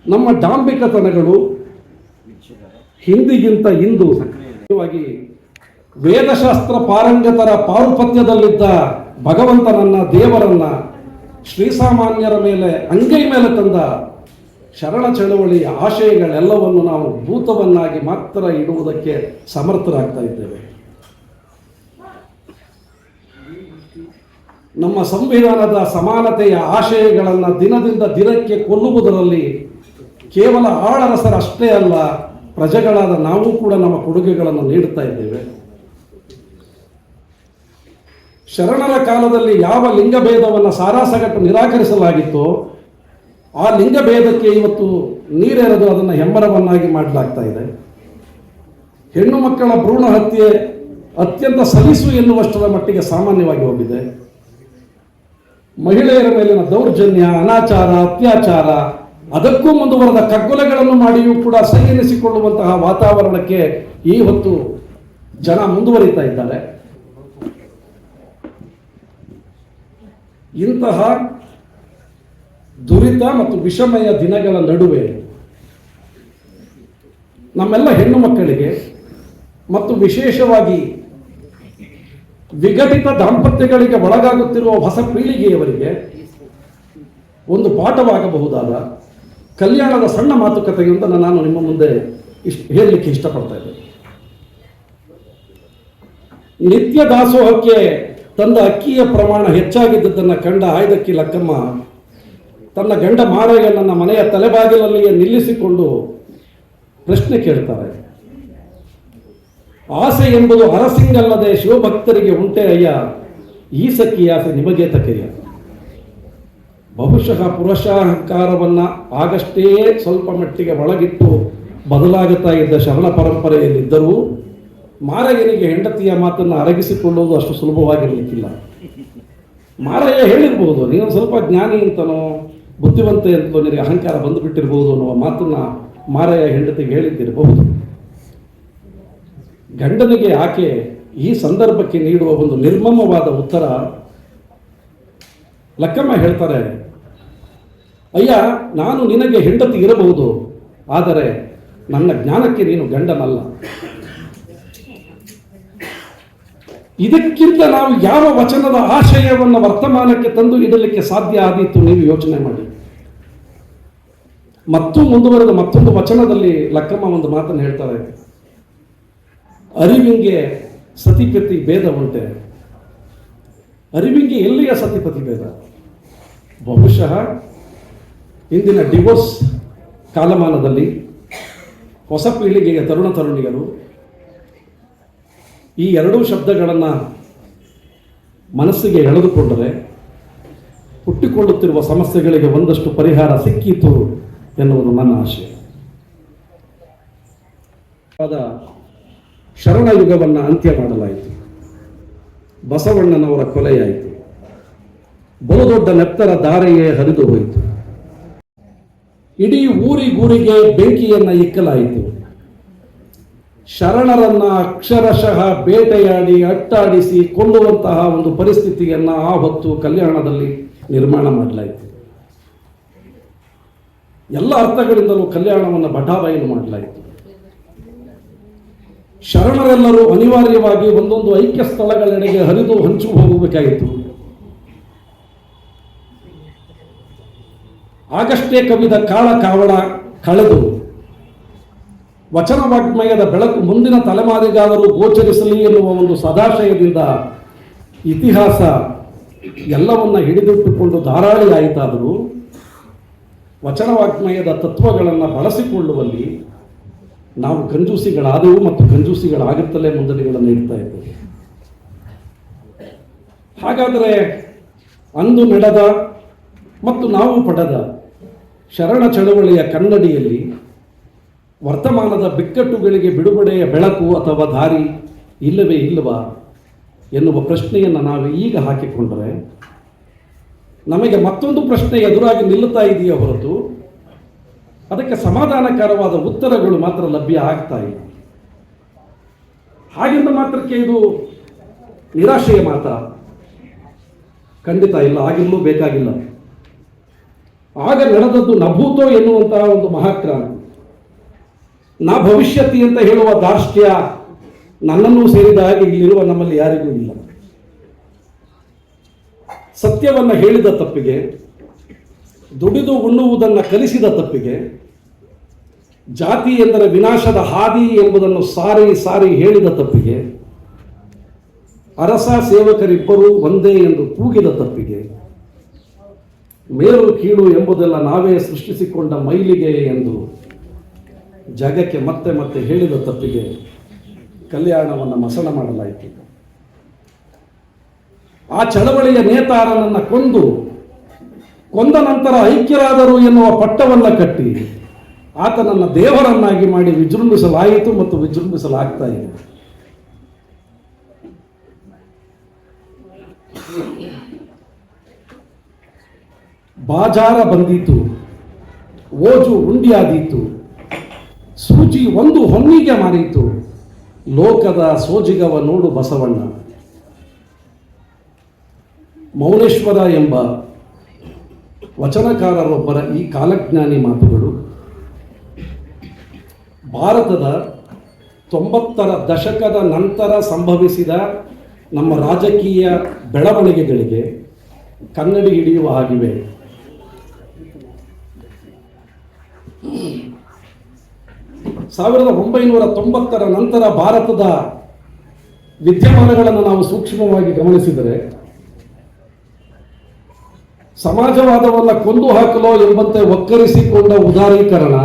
ನಮ್ಮ ಡಾಂಬಿಕತನಗಳು ಹಿಂದಿಗಿಂತ ಇಂದು ಸಕ್ರಿಯವಾಗಿ ವೇದಶಾಸ್ತ್ರ ಪಾರಂಗತರ ಪಾರುಪತ್ಯದಲ್ಲಿದ್ದ ಭಗವಂತನನ್ನ, ದೇವರನ್ನ, ಶ್ರೀಸಾಮಾನ್ಯರ ಮೇಲೆ, ಅಂಗೈ ಮೇಲೆ ತಂದ ಶರಣ ಚಳವಳಿಯ ಆಶಯಗಳೆಲ್ಲವನ್ನು ನಾವು ಭೂತವನ್ನಾಗಿ ಮಾತ್ರ ಇಡುವುದಕ್ಕೆ ಸಮರ್ಥರಾಗ್ತಾ ಇದ್ದೇವೆ. ನಮ್ಮ ಸಂವಿಧಾನದ ಸಮಾನತೆಯ ಆಶಯಗಳನ್ನು ದಿನದಿಂದ ದಿನಕ್ಕೆ ಕೊಲ್ಲುವುದರಲ್ಲಿ ಕೇವಲ ಆಳರಸರ ಅಷ್ಟೇ ಅಲ್ಲ, ಪ್ರಜೆಗಳಾದ ನಾವು ಕೂಡ ನಮ್ಮ ಕೊಡುಗೆಗಳನ್ನು ನೀಡುತ್ತಾ ಇದ್ದೇವೆ. ಶರಣರ ಕಾಲದಲ್ಲಿ ಯಾವ ಲಿಂಗಭೇದವನ್ನು ಸಾರಾಸಗಟ್ಟು ನಿರಾಕರಿಸಲಾಗಿತ್ತೋ ಆ ಲಿಂಗಭೇದಕ್ಕೆ ಇವತ್ತು ನೀರೆರೆದು ಅದನ್ನು ಹೆಮ್ಮರವನ್ನಾಗಿ ಮಾಡಲಾಗ್ತಾ ಇದೆ. ಹೆಣ್ಣು ಮಕ್ಕಳ ಭ್ರೂಣ ಹತ್ಯೆ ಅತ್ಯಂತ ಸಲೀಸು ಎನ್ನುವಷ್ಟರ ಮಟ್ಟಿಗೆ ಸಾಮಾನ್ಯವಾಗಿ ಹೋಗಿದೆ. ಮಹಿಳೆಯರ ಮೇಲಿನ ದೌರ್ಜನ್ಯ, ಅನಾಚಾರ, ಅತ್ಯಾಚಾರ, ಅದಕ್ಕೂ ಮುಂದುವರೆದ ಕಗ್ಗೊಲೆಗಳನ್ನು ಮಾಡಿಯೂ ಕೂಡ ಸೈ ಎನಿಸಿಕೊಳ್ಳುವಂತಹ ವಾತಾವರಣಕ್ಕೆ ಈ ಹೊತ್ತು ಜನ ಮುಂದುವರಿತಾ ಇದ್ದಾರೆ. ಇಂತಹ ದುರಿತ ಮತ್ತು ವಿಷಮಯ ದಿನಗಳ ನಡುವೆ ನಮ್ಮೆಲ್ಲ ಹೆಣ್ಣು ಮಕ್ಕಳಿಗೆ ಮತ್ತು ವಿಶೇಷವಾಗಿ ವಿಘಟಿತ ದಾಂಪತ್ಯಗಳಿಗೆ ಒಳಗಾಗುತ್ತಿರುವ ಹೊಸ ಪೀಳಿಗೆಯವರಿಗೆ ಒಂದು ಪಾಠವಾಗಬಹುದಾದ ಕಲ್ಯಾಣದ ಸಣ್ಣ ಮಾತುಕತೆಯಿಂದ ನಾನು ನಿಮ್ಮ ಮುಂದೆ ಇಷ್ಟ ಹೇಳಲಿಕ್ಕೆ ಇಷ್ಟಪಡ್ತಾ ಇದ್ದೇನೆ. ನಿತ್ಯ ದಾಸೋಹಕ್ಕೆ ತಂದ ಅಕ್ಕಿಯ ಪ್ರಮಾಣ ಹೆಚ್ಚಾಗಿದ್ದದ್ದನ್ನು ಕಂಡ ಆಯ್ದಕ್ಕಿ ಲಕ್ಕಮ್ಮ ತನ್ನ ಗಂಡ ಮಾರಯ್ಯನನ್ನ ಮನೆಯ ತಲೆಬಾಗಿಲಲ್ಲಿಯೇ ನಿಲ್ಲಿಸಿಕೊಂಡು ಪ್ರಶ್ನೆ ಕೇಳ್ತಾರೆ. ಆಸೆ ಎಂಬುದು ಅರಸಿಂಗಲ್ಲದೆ ಶಿವಭಕ್ತರಿಗೆ ಉಂಟೆ ಅಯ್ಯ, ಈ ಸಖಿ ಆಸೆ ನಿಮಗೆ ತಕೆಯ ಬಹುಶಃ ಪುರುಷಾಹಂಕಾರವನ್ನ ಆಗಷ್ಟೇ ಸ್ವಲ್ಪ ಮಟ್ಟಿಗೆ ಒಳಗಿಟ್ಟು ಬದಲಾಗುತ್ತಾ ಇದ್ದ ಶರಣ ಪರಂಪರೆಯಲ್ಲಿದ್ದರೂ ಮಾರಯ್ಯನಿಗೆ ಹೆಂಡತಿಯ ಮಾತನ್ನು ಅರಗಿಸಿಕೊಳ್ಳುವುದು ಅಷ್ಟು ಸುಲಭವಾಗಿರಲಿಕ್ಕಿಲ್ಲ. ಮಾರಯ್ಯ ಹೇಳಿರ್ಬೋದು, ನೀನು ಸ್ವಲ್ಪ ಜ್ಞಾನಿ ಅಂತನೋ ಬುದ್ಧಿವಂತೆ ಎಂದು ನಿನಗೆ ಅಹಂಕಾರ ಬಂದುಬಿಟ್ಟಿರಬಹುದು ಅನ್ನುವ ಮಾತನ್ನ ಮಾರಯ್ಯ ಹೆಂಡತಿಗೆ ಹೇಳಿದ್ದಿರಬಹುದು. ಗಂಡನಿಗೆ ಆಕೆ ಈ ಸಂದರ್ಭಕ್ಕೆ ನೀಡುವ ಒಂದು ನಿರ್ಮಮವಾದ ಉತ್ತರ ಲಕ್ಕಮ್ಮ ಹೇಳ್ತಾರೆ. ಅಯ್ಯ, ನಾನು ನಿನಗೆ ಹೆಂಡತಿ ಇರಬಹುದು, ಆದರೆ ನನ್ನ ಜ್ಞಾನಕ್ಕೆ ನೀನು ಗಂಡನಲ್ಲ. ಇದಕ್ಕಿಂತ ನಾವು ಯಾವ ವಚನದ ಆಶಯವನ್ನು ವರ್ತಮಾನಕ್ಕೆ ತಂದು ಇಡಲಿಕ್ಕೆ ಸಾಧ್ಯ ಆದೀತು, ನೀವು ಯೋಚನೆ ಮಾಡಿ. ಮತ್ತು ಮುಂದುವರೆದ ಮತ್ತೊಂದು ವಚನದಲ್ಲಿ ಲಕ್ಕಮ್ಮ ಒಂದು ಮಾತನ್ನು ಹೇಳ್ತಾರೆ. ಅರಿವಿಂಗೆ ಸತಿಪತಿ ಭೇದ ಉಂಟೆ. ಅರಿವಿಂಗೆ ಎಲ್ಲಿಯ ಸತಿಪತಿ ಭೇದ? ಬಹುಶಃ ಇಂದಿನ ಡಿವೋರ್ಸ್ ಕಾಲಮಾನದಲ್ಲಿ ಹೊಸ ಪೀಳಿಗೆಯ ತರುಣ ತರುಣಿಯರು ಈ ಎರಡೂ ಶಬ್ದಗಳನ್ನು ಮನಸ್ಸಿಗೆ ಎಳೆದುಕೊಂಡರೆ ಹುಟ್ಟಿಕೊಳ್ಳುತ್ತಿರುವ ಸಮಸ್ಯೆಗಳಿಗೆ ಒಂದಷ್ಟು ಪರಿಹಾರ ಸಿಕ್ಕಿತು. ಎನ್ನುವುದು ನನ್ನ ಆಶಯ ಶರಣಯುಗವನ್ನು ಶರಣ ಯುಗವನ್ನು ಅಂತ್ಯ ಮಾಡಲಾಯಿತು. ಬಸವಣ್ಣನವರ ಕೊಲೆಯಾಯಿತು. ಬಹುದೊಡ್ಡ ನೆತ್ತರ ದಾರೆಯೇ ಹರಿದು ಹೋಯಿತು. ಇಡೀ ಊರಿಗೂರಿಗೆ ಬೆಂಕಿಯನ್ನ ಇಕ್ಕಲಾಯಿತು. ಶರಣರನ್ನ ಅಕ್ಷರಶಃ ಬೇಟೆಯಾಡಿ ಅಟ್ಟಾಡಿಸಿ ಕೊಲ್ಲುವಂತಹ ಒಂದು ಪರಿಸ್ಥಿತಿಯನ್ನ ಆ ಹೊತ್ತು ಕಲ್ಯಾಣದಲ್ಲಿ ನಿರ್ಮಾಣ ಮಾಡಲಾಯಿತು. ಎಲ್ಲ ಅರ್ಥಗಳಿಂದಲೂ ಕಲ್ಯಾಣವನ್ನು ಬಟಾಬಯಲು ಮಾಡಲಾಯಿತು. ಶರಣರೆಲ್ಲರೂ ಅನಿವಾರ್ಯವಾಗಿ ಒಂದೊಂದು ಐಕ್ಯ ಸ್ಥಳಗಳೆಡೆಗೆ ಹರಿದು ಹಂಚು ಹೋಗಬೇಕಾಯಿತು. ಆಗಷ್ಟೇ ಕವಿದ ಕಾಳ ಕಾವಳ ಕಳೆದು ವಚನ ವಾಗ್ಮಯದ ಬೆಳಕು ಮುಂದಿನ ತಲೆಮಾರಿಗಾದರೂ ಗೋಚರಿಸಲಿ ಎನ್ನುವ ಒಂದು ಸದಾಶಯದಿಂದ ಇತಿಹಾಸ ಎಲ್ಲವನ್ನ ಹಿಡಿದಿಟ್ಟುಕೊಂಡು ಧಾರಾಳಿ ಆಯಿತಾದರೂ ವಚನ ವಾಗ್ಮಯದ ತತ್ವಗಳನ್ನು ಬಳಸಿಕೊಳ್ಳುವಲ್ಲಿ ನಾವು ಕಂಜೂಸಿಗಳಾದವು ಮತ್ತು ಕಂಜೂಸಿಗಳಾಗುತ್ತಲೇ ಮುಂದಡಿಗಳನ್ನು ಇಡ್ತಾ ಇದ್ದೇವೆ. ಹಾಗಾದರೆ ಅಂದು ನಡೆದ ಮತ್ತು ನಾವು ಪಡೆದ ಶರಣ ಚಳವಳಿಯ ಕನ್ನಡಿಯಲ್ಲಿ ವರ್ತಮಾನದ ಬಿಕ್ಕಟ್ಟುಗಳಿಗೆ ಬಿಡುಗಡೆಯ ಬೆಳಕು ಅಥವಾ ದಾರಿ ಇಲ್ಲವೇ ಇಲ್ಲವಾ ಎನ್ನುವ ಪ್ರಶ್ನೆಯನ್ನು ನಾವು ಈಗ ಹಾಕಿಕೊಂಡರೆ ನಮಗೆ ಮತ್ತೊಂದು ಪ್ರಶ್ನೆ ಎದುರಾಗಿ ನಿಲ್ಲುತ್ತಾ ಇದೆಯೇ ಹೊರತು? ಅದಕ್ಕೆ ಸಮಾಧಾನಕರವಾದ ಉತ್ತರಗಳು ಮಾತ್ರ ಲಭ್ಯ ಆಗ್ತಾ ಇಲ್ಲ ಹಾಗೆಂದ ಮಾತ್ರಕ್ಕೆ ಇದು ನಿರಾಶೆಯ ಮಾತ. ಖಂಡಿತ ಇಲ್ಲ ಆಗಿರಲೂ ಬೇಕಾಗಿಲ್ಲ. ಆಗ ನಡೆದದ್ದು ನಭೂತೋ ಎನ್ನುವಂತಹ ಒಂದು ಮಹಾಕ್ರಾಂತಿ. ನಾ ಭವಿಷ್ಯತಿ ಅಂತ ಹೇಳುವ ದಾರ್ಷ್ಟ್ಯ ನನ್ನನ್ನು ಸೇರಿದ ಹಾಗೆ ಇಲ್ಲಿರುವ ನಮ್ಮಲ್ಲಿ ಯಾರಿಗೂ ಇಲ್ಲ. ಸತ್ಯವನ್ನು ಹೇಳಿದ ತಪ್ಪಿಗೆ, ದುಡಿದು ಉಣ್ಣುವುದನ್ನು ಕಲಿಸಿದ ತಪ್ಪಿಗೆ, ಜಾತಿ ಎಂದರೆ ವಿನಾಶದ ಹಾದಿ ಎಂಬುದನ್ನು ಸಾರಿ ಸಾರಿ ಹೇಳಿದ ತಪ್ಪಿಗೆ, ಅರಸ ಸೇವಕರಿಬ್ಬರು ಒಂದೇ ಎಂದು ಕೂಗಿದ ತಪ್ಪಿಗೆ, ಮೇಲು ಕೀಳು ಎಂಬುದೆಲ್ಲ ನಾವೇ ಸೃಷ್ಟಿಸಿಕೊಂಡ ಮೈಲಿಗೆ ಎಂದು ಜಗಕ್ಕೆ ಮತ್ತೆ ಮತ್ತೆ ಹೇಳಿದ ತಪ್ಪಿಗೆ ಕಲ್ಯಾಣವನ್ನು ಮಸಣ ಮಾಡಲಾಯಿತು. ಆ ಚಳವಳಿಯ ನೇತಾರನನ್ನು ಕೊಂದು, ಕೊಂದ ನಂತರ ಐಕ್ಯರಾದರು ಎನ್ನುವ ಪಟ್ಟವನ್ನ ಕಟ್ಟಿ, ಆತನನ್ನು ದೇವರನ್ನಾಗಿ ಮಾಡಿ ವಿಜೃಂಭಿಸಲಾಯಿತು ಮತ್ತು ವಿಜೃಂಭಿಸಲಾಗ್ತಾ ಇದೆ. ಬಾಜಾರ ಬಂದಿತು, ಓಜು ಉಂಡಿಯಾದೀತು, ಸೂಜಿ ಒಂದು ಹೊನ್ನಿಗೆ ಮಾರೀತು, ಲೋಕದ ಸೋಜಿಗವ ನೋಡು ಬಸವಣ್ಣ. ಮೌನೇಶ್ವರ ಎಂಬ ವಚನಕಾರರೊಬ್ಬರ ಈ ಕಾಲಜ್ಞಾನಿ ಮಾತುಗಳು ಭಾರತದ ತೊಂಬತ್ತರ ದಶಕದ ನಂತರ ಸಂಭವಿಸಿದ ನಮ್ಮ ರಾಜಕೀಯ ಬೆಳವಣಿಗೆಗಳಿಗೆ ಕನ್ನಡಿ ಹಿಡಿಯುವ ಆಗಿವೆ ಸಾವಿರದ ಒಂಬೈನೂರ ತೊಂಬತ್ತರ ನಂತರ ಭಾರತದ ವಿದ್ಯಮಾನಗಳನ್ನು ನಾವು ಸೂಕ್ಷ್ಮವಾಗಿ ಗಮನಿಸಿದರೆ ಸಮಾಜವಾದವನ್ನು ಕೊಂದು ಹಾಕಲು ಎಂಬಂತೆ ಒಕ್ಕರಿಸಿಕೊಂಡ ಉದಾರೀಕರಣ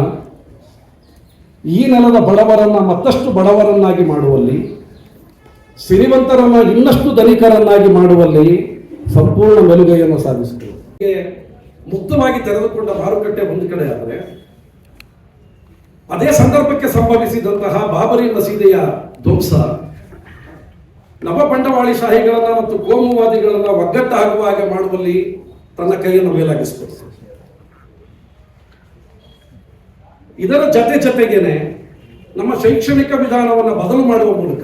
ಈ ನೆಲದ ಬಡವರನ್ನ ಮತ್ತಷ್ಟು ಬಡವರನ್ನಾಗಿ ಮಾಡುವಲ್ಲಿ ಸಿರಿವಂತರನ್ನ ಇನ್ನಷ್ಟು ಧನಿಕರನ್ನಾಗಿ ಮಾಡುವಲ್ಲಿ ಸಂಪೂರ್ಣ ಮೆಲುಗೈಯನ್ನು ಸಾಧಿಸಿತು. ಮುಕ್ತವಾಗಿ ತೆರೆದುಕೊಂಡ ಮಾರುಕಟ್ಟೆ ಒಂದು ಕಡೆ ಆದರೆ, ಅದೇ ಸಂದರ್ಭಕ್ಕೆ ಸಂಭವಿಸಿದಂತಹ ಬಾಬರಿ ಮಸೀದಿಯ ಧ್ವಂಸ ನವ ಬಂಡವಾಳಿಶಾಹಿಗಳನ್ನ ಮತ್ತು ಕೋಮುವಾದಿಗಳನ್ನ ಒಗ್ಗಟ್ಟಾಗುವ ಹಾಗೆ ಮಾಡುವಲ್ಲಿ ತನ್ನ ಕೈಯನ್ನು ಮೇಲಾಗಿಸಿತು ಇದರ ಜತೆ ಜತೆಗೇನೆ ನಮ್ಮ ಶೈಕ್ಷಣಿಕ ವಿಧಾನವನ್ನು ಬದಲು ಮಾಡುವ ಮೂಲಕ,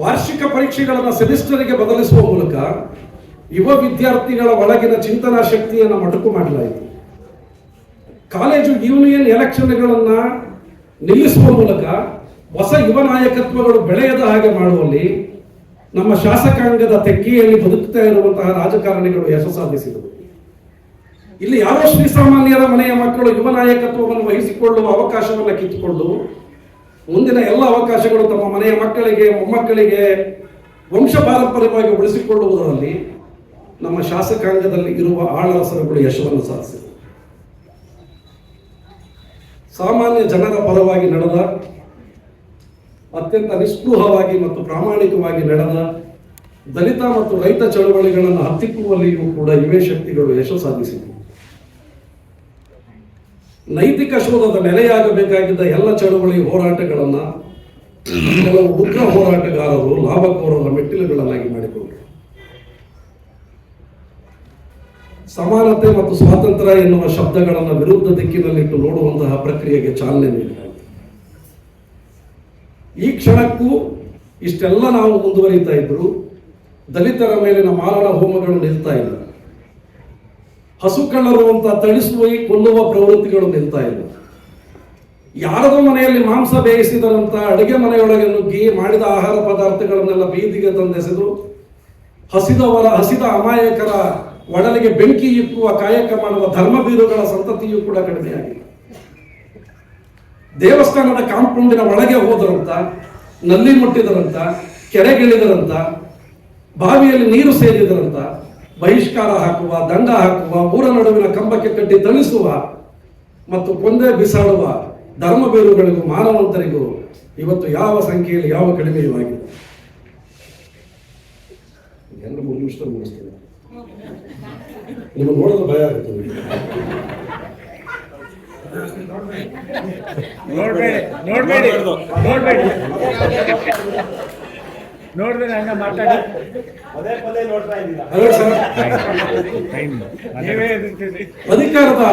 ವಾರ್ಷಿಕ ಪರೀಕ್ಷೆಗಳನ್ನು ಸೆಮಿಸ್ಟರ್ಗೆ ಬದಲಿಸುವ ಮೂಲಕ ಯುವ ವಿದ್ಯಾರ್ಥಿಗಳ ಒಳಗಿನ ಚಿಂತನಾ ಶಕ್ತಿಯನ್ನು ಮಟಕು ಮಾಡಲಾಯಿತು. ಕಾಲೇಜು ಯೂನಿಯನ್ ಎಲೆಕ್ಷನ್ಗಳನ್ನು ನಿಲ್ಲಿಸುವ ಮೂಲಕ ಹೊಸ ಯುವ ನಾಯಕತ್ವಗಳು ಬೆಳೆಯದ ಹಾಗೆ ಮಾಡುವಲ್ಲಿ ನಮ್ಮ ಶಾಸಕಾಂಗದ ತೆಕ್ಕೆಯಲ್ಲಿ ಬದುಕ್ತಾ ಇರುವಂತಹ ರಾಜಕಾರಣಿಗಳು ಯಶಸ್ಸು ಸಾಧಿಸಿದರು. ಇಲ್ಲಿ ಯಾರೋ ಶ್ರೀಸಾಮಾನ್ಯರ ಮನೆಯ ಮಕ್ಕಳು ಯುವ ನಾಯಕತ್ವವನ್ನು ವಹಿಸಿಕೊಳ್ಳುವ ಅವಕಾಶವನ್ನು ಕಿತ್ತುಕೊಂಡು ಮುಂದಿನ ಎಲ್ಲ ಅವಕಾಶಗಳು ತಮ್ಮ ಮನೆಯ ಮಕ್ಕಳಿಗೆ, ಮೊಮ್ಮಕ್ಕಳಿಗೆ ವಂಶ ಪಾರಂಪರ್ಯವಾಗಿ ಉಳಿಸಿಕೊಳ್ಳುವುದರಲ್ಲಿ ನಮ್ಮ ಶಾಸಕಾಂಗದಲ್ಲಿ ಇರುವ ಆಳರಸರುಗಳು ಯಶವನ್ನು ಸಾಧಿಸಿದರು. ಸಾಮಾನ್ಯ ಜನರ ಪರವಾಗಿ ನಡೆದ ಅತ್ಯಂತ ನಿಸ್ಪೃಹವಾಗಿ ಮತ್ತು ಪ್ರಾಮಾಣಿಕವಾಗಿ ನಡೆದ ದಲಿತ ಮತ್ತು ರೈತ ಚಳವಳಿಗಳನ್ನು ಹತ್ತಿಕ್ಕುವಲ್ಲಿಯೂ ಕೂಡ ಯುವ ಶಕ್ತಿಗಳು ಯಶಸ್ಸು ಸಾಧಿಸಿದವು ನೈತಿಕ ಶೋಧದ ನೆಲೆಯಾಗಬೇಕಾಗಿದ್ದ ಎಲ್ಲ ಚಳವಳಿ ಹೋರಾಟಗಳನ್ನ ಕೆಲವು ಉಗ್ರ ಹೋರಾಟಗಾರರು ಲಾಭಕೋರರ ಮೆಟ್ಟಿಲುಗಳನ್ನಾಗಿ ಮಾಡಿಕೊಂಡರು. ಸಮಾನತೆ ಮತ್ತು ಸ್ವಾತಂತ್ರ್ಯ ಎನ್ನುವ ಶಬ್ದಗಳನ್ನು ವಿರುದ್ಧ ದಿಕ್ಕಿನಲ್ಲಿಟ್ಟು ನೋಡುವಂತಹ ಪ್ರಕ್ರಿಯೆಗೆ ಚಾಲನೆ ನೀಡಲಾಯಿತು ಈ ಕ್ಷಣಕ್ಕೂ ಇಷ್ಟೆಲ್ಲ ನಾವು ಮುಂದುವರಿತಾ ಇದ್ರು ದಲಿತರ ಮೇಲಿನ ಮಾರಣ ಹೋಮಗಳು ನಿಲ್ತಾ ಇಲ್ಲ. ಹಸು ಕಳ್ಳರು ಅಂತ ತಳಿಸುವ ಕೊಲ್ಲುವ ಪ್ರವೃತ್ತಿಗಳು ನಿಲ್ತಾ ಇಲ್ಲ. ಯಾರದೋ ಮನೆಯಲ್ಲಿ ಮಾಂಸ ಬೇಯಿಸಿದರಂತ ಅಡುಗೆ ಮನೆಯೊಳಗೆ ನುಗ್ಗಿ ಮಾಡಿದ ಆಹಾರ ಪದಾರ್ಥಗಳನ್ನೆಲ್ಲ ಬೀದಿಗೆ ತಂದೆಸೆದು ಹಸಿದವರ, ಹಸಿದ ಅಮಾಯಕರ ಒಡಲಿಗೆ ಬೆಂಕಿ ಇಕ್ಕುವ ಕಾಯಕ ಮಾಡುವ ಧರ್ಮಬೀರುಗಳ ಸಂತತಿಯೂ ಕೂಡ ಕಡಿಮೆಯಾಗಿದೆ. ದೇವಸ್ಥಾನದ ಕಾಂಪೌಂಡಿನ ಒಳಗೆ ಹೋದರಂತ, ನಲ್ಲಿ ಮುಟ್ಟಿದರಂತ, ಕೆರೆಗಿಳಿದರಂತ, ಬಾವಿಯಲ್ಲಿ ನೀರು ಸೇರಿದರಂತ ಬಹಿಷ್ಕಾರ ಹಾಕುವ, ದಂಡ ಹಾಕುವ, ಊರ ನಡುವಿನ ಕಂಬಕ್ಕೆ ಕಟ್ಟಿ ತಣಿಸುವ ಮತ್ತು ಕೊಂದೆ ಬಿಸಾಡುವ ಧರ್ಮ ಬೇರುಗಳಿಗೂ ಮಾನವಂತರಿಗೂ ಇವತ್ತು ಯಾವ ಸಂಖ್ಯೆಯಲ್ಲಿ ಯಾವ ಕಡಿಮೆಯೂ ಆಗಿದೆ ಎರಡು ಮೂರು ನಿಮಿಷದಲ್ಲಿ ನಿಮಗೆ ನೋಡೋದು ಭಯ ಆಗುತ್ತೆ. ನೋಡ್ಬೇಡಿ ನೋಡ್ಬೇಡಿ ನೋಡ್ಬೇಡಿ. ನೋಡ್ಬೇಡಿ ಹಂಗ ಮಾತಾಡಿ. ಪದೇ ಪದೇ ನೋಡ್ತಾ ಇದ್ದೀರಾ? ಅಧಿಕಾರದ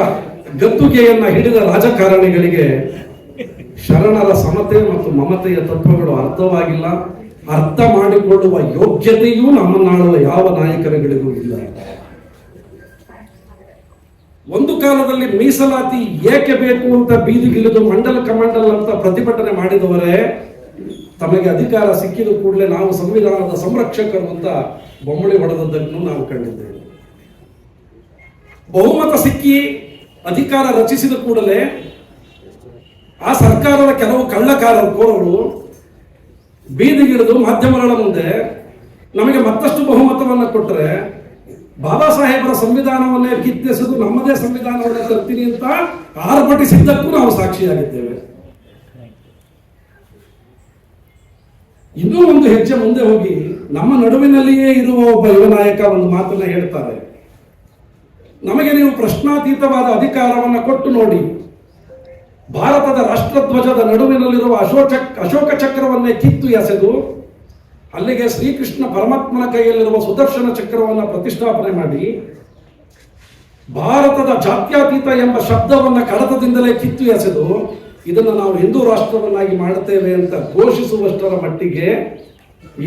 ಗದ್ದುಗೆಯನ್ನ ಹಿಡಿದ ರಾಜಕಾರಣಿಗಳಿಗೆ ಶರಣರ ಸಮತೆ ಮತ್ತು ಮಮತೆಯ ತತ್ವಗಳು ಅರ್ಥವಾಗಿಲ್ಲ. ಅರ್ಥ ಮಾಡಿಕೊಳ್ಳುವ ಯೋಗ್ಯತೆಯೂ ನಮ್ಮನ್ನಾಳುವ ಯಾವ ನಾಯಕರುಗಳಿಗೂ ಇಲ್ಲ. ಒಂದು ಕಾಲದಲ್ಲಿ ಮೀಸಲಾತಿ ಏಕೆ ಬೇಕು ಅಂತ ಬೀದಿಗಿಳಿದು ಮಂಡಲ ಕಮಂಡಲ್ ಅಂತ ಪ್ರತಿಭಟನೆ ಮಾಡಿದವರೇ, ತಮಗೆ ಅಧಿಕಾರ ಸಿಕ್ಕಿದ ಕೂಡಲೇ ನಾವು ಸಂವಿಧಾನದ ಸಂರಕ್ಷಕರು ಅಂತ ಬೊಮ್ಮಳಿ ಹೊಡೆದದ್ದನ್ನು ನಾವು ಕಂಡಿದ್ದೇವೆ. ಬಹುಮತ ಸಿಕ್ಕಿ ಅಧಿಕಾರ ರಚಿಸಿದ ಕೂಡಲೇ ಆ ಸರ್ಕಾರದ ಕೆಲವು ಕಳ್ಳಕಾರರು ಕೋರರು ಬೀದಿಗಿಳಿದು ಮಾಧ್ಯಮಗಳ ಮುಂದೆ ನಮಗೆ ಮತ್ತಷ್ಟು ಬಹುಮತವನ್ನು ಕೊಟ್ಟರೆ ಬಾಬಾ ಸಾಹೇಬರ ಸಂವಿಧಾನವನ್ನೇ ಕಿತ್ತೆಸೆದು ನಮ್ಮದೇ ಸಂವಿಧಾನವನ್ನೇ ತರ್ತೀನಿ ಅಂತ ಆರ್ಭಟಿಸಿದ್ದಕ್ಕೂ ನಾವು ಸಾಕ್ಷಿಯಾಗಿದ್ದೇವೆ. ಇನ್ನೂ ಒಂದು ಹೆಜ್ಜೆ ಮುಂದೆ ಹೋಗಿ ನಮ್ಮ ನಡುವಿನಲ್ಲಿಯೇ ಇರುವ ಒಬ್ಬ ಯುವ ನಾಯಕ ಒಂದು ಮಾತನ್ನ ಹೇಳ್ತಾರೆ. ನಮಗೆ ನೀವು ಪ್ರಶ್ನಾತೀತವಾದ ಅಧಿಕಾರವನ್ನು ಕೊಟ್ಟು ನೋಡಿ. ಭಾರತದ ರಾಷ್ಟ್ರಧ್ವಜದ ನಡುವಿನಲ್ಲಿರುವ ಅಶೋಕ ಅಶೋಕ ಚಕ್ರವನ್ನೇ ಕಿತ್ತು ಎಸೆದು ಅಲ್ಲಿಗೆ ಶ್ರೀಕೃಷ್ಣ ಪರಮಾತ್ಮನ ಕೈಯಲ್ಲಿರುವ ಸುದರ್ಶನ ಚಕ್ರವನ್ನು ಪ್ರತಿಷ್ಠಾಪನೆ ಮಾಡಿ ಭಾರತದ ಜಾತ್ಯತೀತ ಎಂಬ ಶಬ್ದವನ್ನು ಕಡತದಿಂದಲೇ ಕಿತ್ತು ಎಸೆದು ಇದನ್ನು ನಾವು ಹಿಂದೂ ರಾಷ್ಟ್ರವನ್ನಾಗಿ ಮಾಡುತ್ತೇವೆ ಅಂತ ಘೋಷಿಸುವಷ್ಟರ ಮಟ್ಟಿಗೆ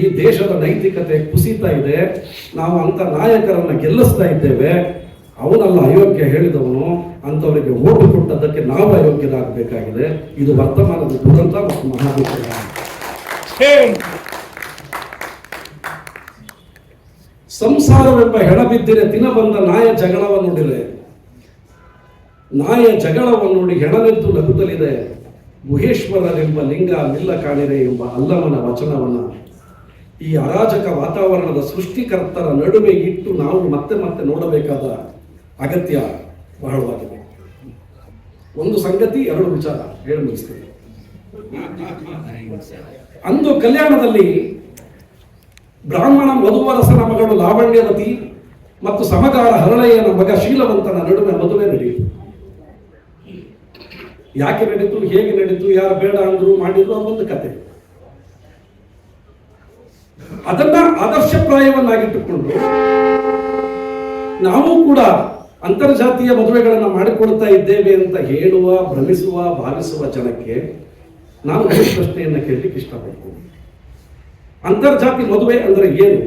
ಈ ದೇಶದ ನೈತಿಕತೆ ಕುಸಿತಾ ಇದೆ. ನಾವು ಅಂತ ನಾಯಕರನ್ನು ಗೆಲ್ಲಿಸ್ತಾ ಇದ್ದೇವೆ. ಅವನಲ್ಲ ಅಯೋಗ್ಯ ಹೇಳಿದವನು, ಅಂಥವರಿಗೆ ಓಟು ಕೊಟ್ಟದ್ದಕ್ಕೆ ನಾವು ಅಯೋಗ್ಯರಾಗಬೇಕಾಗಿದೆ. ಇದು ವರ್ತಮಾನದ ದುರಂತ ಮತ್ತು ಮಹಾವಿದ್ಯಾಲಯ ಸಂಸಾರವೆಂಬ ಹೆಣಬಿದ್ದಿರೆ ದಿನ ಬಂದ ನಾಯ ಜಗಳವ ನೋಡಿರೆ ನಾಯ ಜಗಳವ ನೋಡಿ ಹೆಣನೆದ್ದು ನಗುತ್ತಲಿದೆ ಗುಹೇಶ್ವರರೆಂಬ ಲಿಂಗ ಮಿಲ್ಲ ಕಾಣಿರೆ ಎಂಬ ಅಲ್ಲಮನ ವಚನವನ್ನ. ಈ ಅರಾಜಕ ವಾತಾವರಣದ ಸೃಷ್ಟಿಕರ್ತರ ನಡುವೆ ಇಟ್ಟು ನಾವು ಮತ್ತೆ ಮತ್ತೆ ನೋಡಬೇಕಾದ ಅಗತ್ಯ ಬಹಳವಾಗಿದೆ. ಒಂದು ಸಂಗತಿ, ಎರಡು ವಿಚಾರ. ಹೇಳಿ ಮುಗಿಸ್ತೇನೆ. ಅಂದು ಕಲ್ಯಾಣದಲ್ಲಿ ಬ್ರಾಹ್ಮಣ ಮಧುವರಸನ ಮಗಳು ಲಾವಣ್ಯವತಿ ಮತ್ತು ಸಮಗಾರ ಹರಳಯ್ಯನ ಮಗ ಶೀಲವಂತನ ನಡುವೆ ಮದುವೆ ನಡೆಯಿತು. ಯಾಕೆ ನಡೀತು ಹೇಗೆ ನಡೀತು ಯಾರು ಬೇಡ ಅಂದ್ರು ಮಾಡಿದ್ರು ಅದೊಂದು ಕತೆ. ಅದನ್ನ ಆದರ್ಶಪ್ರಾಯವನ್ನಾಗಿಟ್ಟುಕೊಂಡು ನಾವು ಕೂಡ ಅಂತರ್ಜಾತೀಯ ಮದುವೆಗಳನ್ನು ಮಾಡಿಕೊಳ್ತಾ ಇದ್ದೇವೆ ಅಂತ ಹೇಳುವ, ಭ್ರಮಿಸುವ, ಭಾವಿಸುವ ಜನಕ್ಕೆ ನಾನು ಪ್ರಶ್ನೆಯನ್ನು ಕೇಳಲಿಕ್ಕೆ ಇಷ್ಟಪಡ್ತೀನಿ. ಅಂತರ್ಜಾತಿ ಮದುವೆ ಅಂದ್ರೆ ಏನು?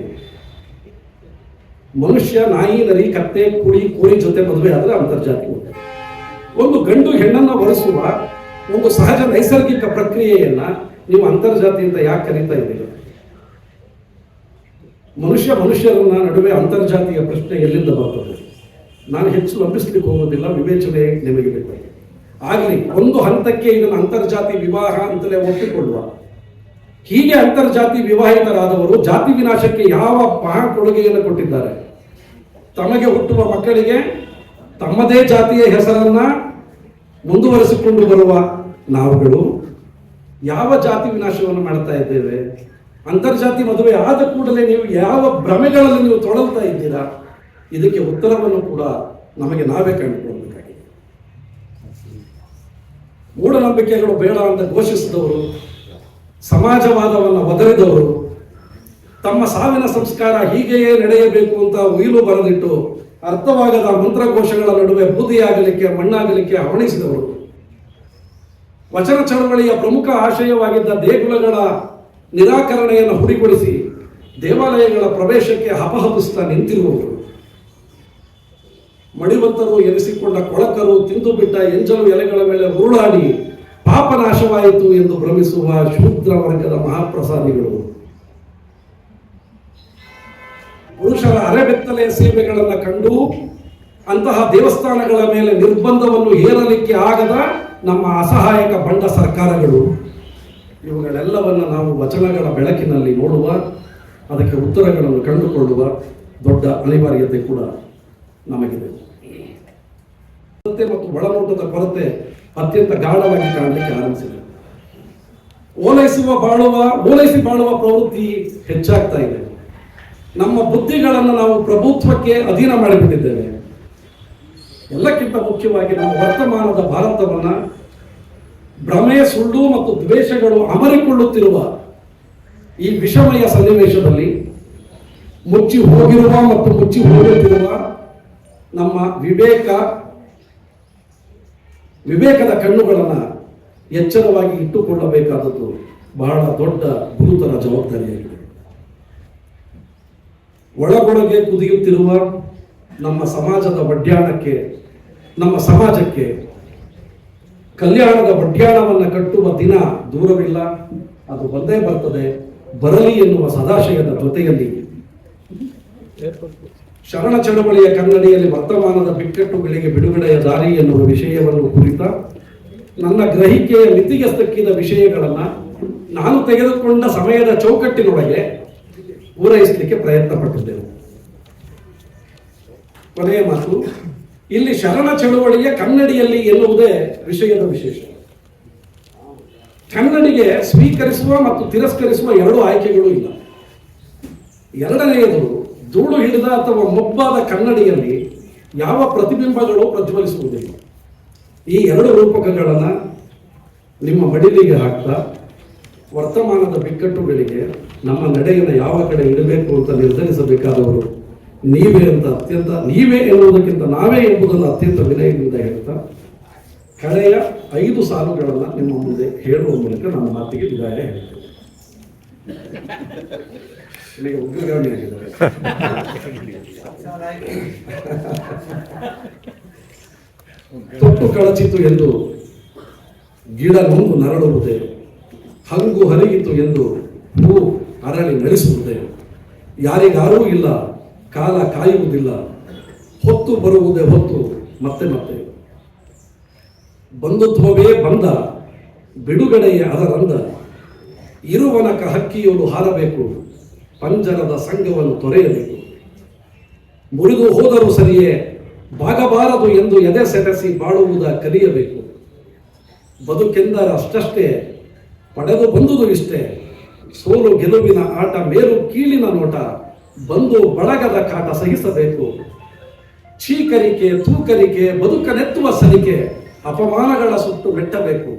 ಮನುಷ್ಯ ನಾಯಿ, ನರಿ, ಕತ್ತೆ ಕುಳಿ ಕೋಳಿ ಜೊತೆ ಮದುವೆ ಆದ್ರೆ ಅಂತರ್ಜಾತಿ ಮದುವೆ. ಒಂದು ಗಂಡು ಹೆಣ್ಣನ್ನ ಬಳಸುವ ಒಂದು ಸಹಜ ನೈಸರ್ಗಿಕ ಪ್ರಕ್ರಿಯೆಯನ್ನ ನೀವು ಅಂತ ಯಾಕೆ ಕರೀತಾ ಇದ್ದೀರಿ? ಮನುಷ್ಯ ಮನುಷ್ಯರನ್ನ ನಡುವೆ ಅಂತರ್ಜಾತಿಯ ಪ್ರಶ್ನೆ ಎಲ್ಲಿಂದ ಬರ್ತದೆ? ನಾನು ಹೆಚ್ಚು ಲಭಿಸ್ಲಿಕ್ಕೆ ಹೋಗೋದಿಲ್ಲ, ವಿವೇಚನೆ ನಿಮಗೆ ಬೇಕಾಗಿ ಆಗಲಿ, ಒಂದು ಹಂತಕ್ಕೆ ಇದನ್ನು ಅಂತರ್ಜಾತಿ ವಿವಾಹ ಅಂತಲೇ ಒಪ್ಪಿಕೊಳ್ಳುವ ಹೀಗೆ ಅಂತರ್ಜಾತಿ ವಿವಾಹಿತರಾದವರು ಜಾತಿ ವಿನಾಶಕ್ಕೆ ಯಾವ ಮಹಾ ಕೊಡುಗೆಯನ್ನು ಕೊಟ್ಟಿದ್ದಾರೆ? ತಮಗೆ ಹುಟ್ಟುವ ಮಕ್ಕಳಿಗೆ ತಮ್ಮದೇ ಜಾತಿಯ ಹೆಸರನ್ನ ಮುಂದುವರಿಸಿಕೊಂಡು ಬರುವ ನಾವುಗಳು ಯಾವ ಜಾತಿ ವಿನಾಶವನ್ನು ಮಾಡ್ತಾ ಇದ್ದೇವೆ? ಅಂತರ್ಜಾತಿ ಮದುವೆ ಆದ ಕೂಡಲೇ ನೀವು ಯಾವ ಭ್ರಮೆಗಳಲ್ಲಿ ನೀವು ತೊಡಲ್ತಾ ಇದ್ದೀರಾ? ಇದಕ್ಕೆ ಉತ್ತರವನ್ನು ಕೂಡ ನಮಗೆ ನಾವೇ ಕಂಡುಕೊಳ್ಬೇಕಾಗಿದೆ. ಮೂಢನಂಬಿಕೆಗಳು ಬೇಡ ಅಂತ ಘೋಷಿಸಿದವರು ಸಮಾಜವಾದವನ್ನು ಒದರಿದವರು, ತಮ್ಮ ಸಾವಿನ ಸಂಸ್ಕಾರ ಹೀಗೆಯೇ ನಡೆಯಬೇಕು ಅಂತ ಉಯಿಲು ಬರೆದಿಟ್ಟು ಅರ್ಥವಾಗದ ಮಂತ್ರಘೋಷಗಳ ನಡುವೆ ಬೂದಿಯಾಗಲಿಕ್ಕೆ, ಮಣ್ಣಾಗಲಿಕ್ಕೆ ಹವಣಿಸಿದವರು ವಚನ ಚಳವಳಿಯ ಪ್ರಮುಖ ಆಶಯವಾಗಿದ್ದ ದೇಗುಲಗಳ ನಿರಾಕರಣೆಯನ್ನು ಹುಡಿಗೊಳಿಸಿ ದೇವಾಲಯಗಳ ಪ್ರವೇಶಕ್ಕೆ ಹಪಹಪಿಸ್ತಾ ನಿಂತಿರುವವರು. ಮಡಿವಂತರು ಎನಿಸಿಕೊಂಡ ಕೊಳಕರು ತಿಂದು ಬಿಟ್ಟ ಎಂಜಲು ಎಲೆಗಳ ಮೇಲೆ ಉರುಳಾಡಿ ಪಾಪನಾಶವಾಯಿತು ಎಂದು ಭ್ರಮಿಸುವ ಶೂದ್ರ ವರ್ಗದ ಮಹಾಪ್ರಸಾದಿಗಳು. ಪುರುಷರ ಅರೆಬೆತ್ತಲೆಯ ಸೇವೆಗಳನ್ನು ಕಂಡು ಅಂತಹ ದೇವಸ್ಥಾನಗಳ ಮೇಲೆ ನಿರ್ಬಂಧವನ್ನು ಹೇರಲಿಕ್ಕೆ ಆಗದ ನಮ್ಮ ಅಸಹಾಯಕ ಬಂಡ ಸರ್ಕಾರಗಳು. ಇವುಗಳೆಲ್ಲವನ್ನು ನಾವು ವಚನಗಳ ಬೆಳಕಿನಲ್ಲಿ ನೋಡುವ, ಅದಕ್ಕೆ ಉತ್ತರಗಳನ್ನು ಕಂಡುಕೊಳ್ಳುವ ದೊಡ್ಡ ಅನಿವಾರ್ಯತೆ ಕೂಡ ನಮಗಿದೆ. ಮತ್ತು ಒಳನೋಟದ ಕೊರತೆ ಅತ್ಯಂತ ಗಾಢವಾಗಿ ಕಾಣಲಿಕ್ಕೆ ಆರಂಭಿಸಿದೆ ಓಲೈಸುವ ಬಾಳುವ, ಓಲೈಸಿ ಬಾಳುವ ಪ್ರವೃತ್ತಿ ಹೆಚ್ಚಾಗ್ತಾ ಇದೆ. ನಮ್ಮ ಬುದ್ಧಿಗಳನ್ನು ನಾವು ಪ್ರಭುತ್ವಕ್ಕೆ ಅಧೀನ ಮಾಡಿಬಿಟ್ಟಿದ್ದೇವೆ. ಎಲ್ಲಕ್ಕಿಂತ ಮುಖ್ಯವಾಗಿ ನಮ್ಮ ವರ್ತಮಾನದ ಭಾರತವನ್ನ ಭ್ರಮೆ, ಸುಳ್ಳು ಮತ್ತು ದ್ವೇಷಗಳು ಅಮರಿಕೊಳ್ಳುತ್ತಿರುವ ಈ ವಿಷಮಯ ಸನ್ನಿವೇಶದಲ್ಲಿ ಮುಚ್ಚಿ ಹೋಗಿರುವ ಮತ್ತು ಮುಚ್ಚಿ ಹೋಗುತ್ತಿರುವ ನಮ್ಮ ವಿವೇಕ ವಿವೇಕದ ಕಣ್ಣುಗಳನ್ನು ಎಚ್ಚರವಾಗಿ ಇಟ್ಟುಕೊಳ್ಳಬೇಕಾದದ್ದು ಬಹಳ ದೊಡ್ಡ ಗುರುತರ ಜವಾಬ್ದಾರಿಯಾಗಿದೆ. ಒಳಗೊಳಗೆ ಕುದಿಯುತ್ತಿರುವ ನಮ್ಮ ಸಮಾಜದ ಒಡ್ಯಾಣಕ್ಕೆ ನಮ್ಮ ಸಮಾಜಕ್ಕೆ ಕಲ್ಯಾಣದ ಒಡ್ಯಾಣವನ್ನು ಕಟ್ಟುವ ದಿನ ದೂರವಿಲ್ಲ, ಅದು ಬಂದೇ ಬರ್ತದೆ, ಬರಲಿ ಎನ್ನುವ ಸದಾಶಯದ ಜೊತೆಯಲ್ಲಿ. ಶರಣ ಚಳವಳಿಯ ಕನ್ನಡಿಯಲ್ಲಿ ವರ್ತಮಾನದ ಬಿಕ್ಕಟ್ಟುಗಳಿಗೆ ಬಿಡುಗಡೆಯ ದಾರಿ ಎನ್ನುವ ವಿಷಯವನ್ನು ಕುರಿತ ನನ್ನ ಗ್ರಹಿಕೆಯ ಮಿತಿಗೆಸ್ತಕ್ಕಿದ ವಿಷಯಗಳನ್ನು ನಾನು ತೆಗೆದುಕೊಂಡ ಸಮಯದ ಚೌಕಟ್ಟಿನೊಳಗೆ ಪೂರೈಸಲಿಕ್ಕೆ ಪ್ರಯತ್ನ ಪಟ್ಟಿದ್ದೆವು ಕೊನೆಯ ಮಾತು, ಇಲ್ಲಿ ಶರಣ ಚಳವಳಿಯ ಕನ್ನಡಿಯಲ್ಲಿ ಎನ್ನುವುದೇ ವಿಷಯದ ವಿಶೇಷ. ಕನ್ನಡಿಗೆ ಸ್ವೀಕರಿಸುವ ಮತ್ತು ತಿರಸ್ಕರಿಸುವ ಎರಡು ಆಯ್ಕೆಗಳು ಇಲ್ಲ. ಎರಡನೆಯದು ಧೂಳು ಹಿಡಿದ ಅಥವಾ ಮೊಬ್ಬಾದ ಕನ್ನಡಿಯಲ್ಲಿ ಯಾವ ಪ್ರತಿಬಿಂಬಗಳು ಪ್ರಜ್ವಲಿಸುವುದಿಲ್ಲ ಈ ಎರಡು ರೂಪಕಗಳನ್ನು ನಿಮ್ಮ ಮಡಿಲಿಗೆ ಹಾಕ್ತಾ, ವರ್ತಮಾನದ ಬಿಕ್ಕಟ್ಟುಗಳಿಗೆ ನಮ್ಮ ನಡೆಯನ್ನು ಯಾವ ಕಡೆ ಇಡಬೇಕು ಅಂತ ನಿರ್ಧರಿಸಬೇಕಾದವರು ನೀವೇ ಅಂತ ಅತ್ಯಂತ, ನೀವೇ ಎನ್ನುವುದಕ್ಕಿಂತ ನಾವೇ ಎಂಬುದನ್ನು ಅತ್ಯಂತ ವಿನಯದಿಂದ ಹೇಳ್ತಾ, ಕಳೆಯ ಐದು ಸಾಲುಗಳನ್ನು ನಿಮ್ಮ ಮುಂದೆ ಹೇಳುವ ಮೂಲಕ ನನ್ನ ಮಾತಿಗೆ ವಿದಾಯ ಹೇಳ್ತೇನೆ. ಇಲ್ಲಿಗೆ ಆಗಿದ್ದಾರೆ ತೊಟ್ಟು ಕಳಚಿತು ಎಂದು ಗಿಡ ನೊಂದು ನರಳುವುದೇ ಹಂಗು ಹರಿಯಿತು ಎಂದು ಹೂ ಅರಳಿ ನಡೆಸುವುದೇ ಯಾರಿಗಾರೂ ಇಲ್ಲ ಕಾಲ ಕಾಯುವುದಿಲ್ಲ ಹೊತ್ತು ಬರುವುದೇ ಹೊತ್ತು ಮತ್ತೆ ಮತ್ತೆ. ಬಂಧುತ್ವವೇ ಬಂದ ಬಿಡುಗಡೆಯ ಅದರಂದ ಇರುವನಕ ಹಕ್ಕಿಯೋಲು ಹಾರಬೇಕು. ಪಂಜರದ ಸಂಘವನ್ನು ತೊರೆಯಬೇಕು. ಮುರಿದು ಹೋದರೂ ಸರಿಯೇ ಬಾಗಬಾರದು ಎಂದು ಎದೆ ಸೆಟಸಿ ಬಾಳುವುದ ಕಲಿಯಬೇಕು. ಬದುಕೆಂದರ ಅಷ್ಟಷ್ಟೇ, ಪಡೆದು ಬಂದುದು ಇಷ್ಟೇ. ಸೋಲು ಗೆಲುವಿನ ಆಟ ಮೇಲು ಕೀಳಿನ ನೋಟ, ಬಂದು ಬಳಗದ ಕಾಟ ಸಹಿಸಬೇಕು. ಚೀಕರಿಕೆ, ತೂಕರಿಕೆ, ಬದುಕನೆತ್ತುವ ಸಲಿಕೆ, ಅಪಮಾನಗಳ ಸುಟ್ಟು ಮೆಟ್ಟಬೇಕು.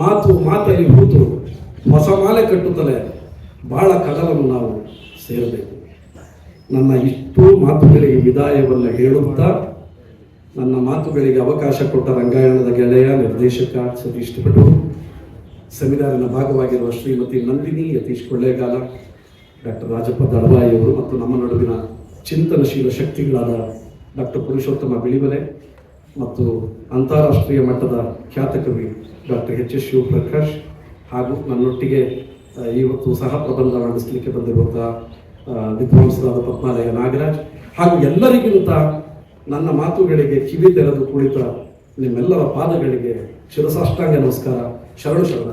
ಮಾತು ಮಾತಲ್ಲಿ ಹೂತು ಹೊಸ ಮಾಲೆ ಕಟ್ಟುತ್ತಲೇ ಬಾಳ ಕಡಲನ್ನು ನಾವು ಸೇರಬೇಕು. ನನ್ನ ಇಷ್ಟು ಮಾತುಗಳಿಗೆ ವಿದಾಯವನ್ನು ಹೇಳುತ್ತಾ ನನ್ನ ಮಾತುಗಳಿಗೆ ಅವಕಾಶ ಕೊಟ್ಟ ರಂಗಾಯಣದ ಗೆಳೆಯ, ನಿರ್ದೇಶಕ ಸತೀಶ್ ಭಟು ಸೆಮಿನಾರಿನ ಭಾಗವಾಗಿರುವ ಶ್ರೀಮತಿ ನಂದಿನಿ ಯತೀಶ್ ಕೊಳ್ಳೇಗಾಲ, ಡಾಕ್ಟರ್ ರಾಜಪ್ಪ ದಳವಾಯಿ ಅವರು ಮತ್ತು ನಮ್ಮ ನಡುವಿನ ಚಿಂತನಶೀಲ ಶಕ್ತಿಗಳಾದ ಡಾಕ್ಟರ್ ಪುರುಷೋತ್ತಮ ಬಿಳಿಮಲೆ ಮತ್ತು ಅಂತಾರಾಷ್ಟ್ರೀಯ ಮಟ್ಟದ ಖ್ಯಾತ ಕವಿ ಡಾಕ್ಟರ್ ಎಚ್ ಎಸ್ ಶಿವಪ್ರಕಾಶ್ ಹಾಗೂ ನನ್ನೊಟ್ಟಿಗೆ ಇವತ್ತು ಸಹ ಪ್ರಬಂಧ ನಡೆಸಲಿಕ್ಕೆ ಬಂದಿರುವಂತಹ ವಿದ್ವಾಂಸರಾದ ಪದ್ಮಾಲಯ ನಾಗರಾಜ್ ಹಾಗೂ ಎಲ್ಲರಿಗಿಂತ ನನ್ನ ಮಾತುಗಳಿಗೆ ಕಿವಿ ತೆರೆದು ಕುಳಿತ ನಿಮ್ಮೆಲ್ಲರ ಪಾದಗಳಿಗೆ ಶಿರಸಾಷ್ಟಾಂಗ ನಮಸ್ಕಾರ. ಶರಣು ಶರಣ